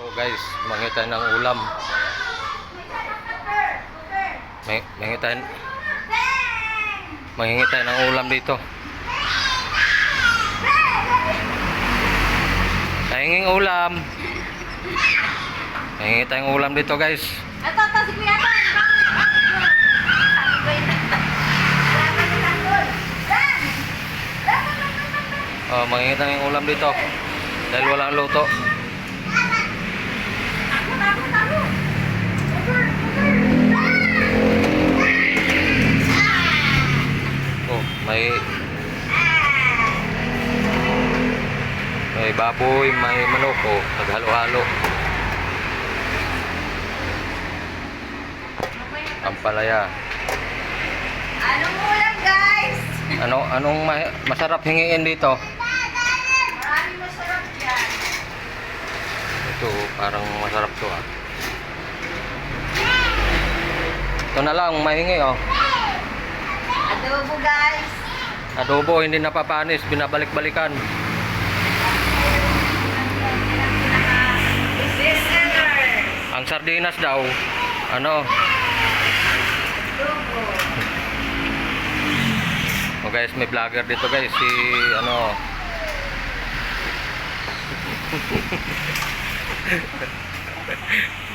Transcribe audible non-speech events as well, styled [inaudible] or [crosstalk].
So guys, mangi tayo ng ulam. May, mangi tayo, mangingi tayo ng ulam dito. Tahinging ulam. Mangingi tayong ulam dito guys. Ito, ito, si Kuya. Oh, mangingi tayong ulam dito. Dahil walang luto. May may baboy, may manok oh, naghalo-halo. Ampalaya. Anong ulam, guys? Ano anong ma- masarap hingiin dito? Maraming masarap yan. Ito, parang masarap to ah. Ito na lang, mahingi oh. Adobo, guys. Adobo, hindi napapanis, binabalik-balikan. Ang sardinas daw, ano, Adobo. oh guys, may vlogger dito guys, si, ano, [laughs]